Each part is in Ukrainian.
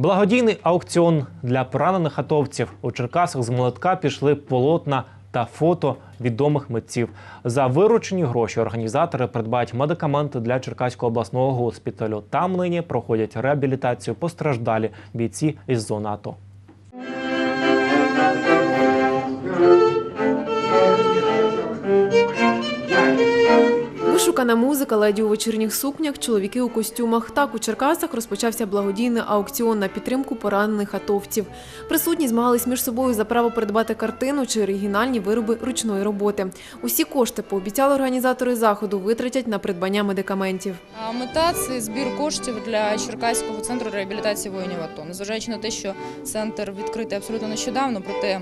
Благодійний аукціон для поранених атовців у Черкасах з молотка пішли полотна та фото відомих митців. За виручені гроші організатори придбають медикаменти для Черкаського обласного госпіталю. Там нині проходять реабілітацію постраждалі бійці із зони АТО. Вишукана музика, леді у вечірніх сукнях, чоловіки у костюмах. Так у Черкасах розпочався благодійний аукціон на підтримку поранених атовців. Присутні змагались між собою за право придбати картину чи оригінальні вироби ручної роботи. Усі кошти пообіцяли організатори заходу витратять на придбання медикаментів. Мета це збір коштів для Черкаського центру реабілітації воїнів АТО. Незважаючи на те, що центр відкритий абсолютно нещодавно, проте,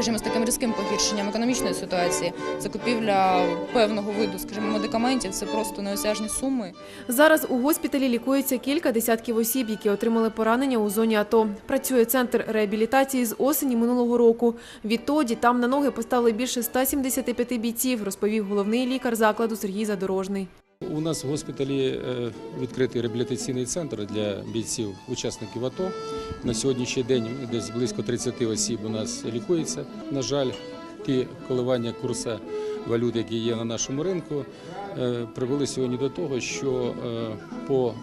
скажімо, з таким різким погіршенням економічної ситуації, закупівля певного виду, скажімо, медикаментів це просто неосяжні суми. Зараз у госпіталі лікується кілька десятків осіб, які отримали поранення у зоні АТО. Працює центр реабілітації з осені минулого року. Відтоді там на ноги поставили більше 175 бійців, розповів головний лікар закладу Сергій Задорожний. У нас в госпіталі е, відкритий реабілітаційний центр для бійців, учасників АТО. На сьогоднішній день десь близько 30 осіб у нас лікується. На жаль, ті коливання курсу валют, які є на нашому ринку, е, привели сьогодні до того, що е, по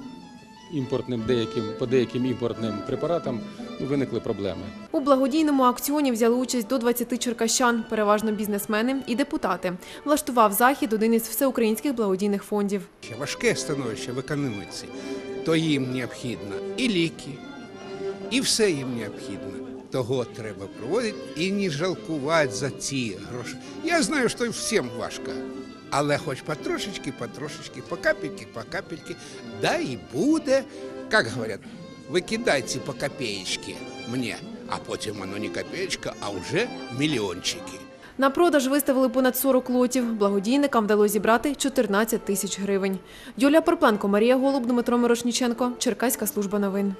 імпортним деяким, по деяким імпортним препаратам ну, виникли проблеми. У благодійному акціоні взяли участь до 20 черкащан, переважно бізнесмени і депутати. Влаштував захід один із всеукраїнських благодійних фондів. важке становище в економіці, то їм необхідно і ліки, і все їм необхідно. Того треба проводити і не жалкувати за ці гроші. Я знаю, що всім важко. Але хоч потрошечки, потрошечки, по капельки, по капельки, да і буде, як говорять, викидайте по копеечки мені, а потім воно не копеечка, а вже мільйончики. На продаж виставили понад 40 лотів. Благодійникам вдалося зібрати 14 тисяч гривень. Юлія Порпленко, Марія Голуб, Дмитро Мирошніченко, Черкаська служба новин.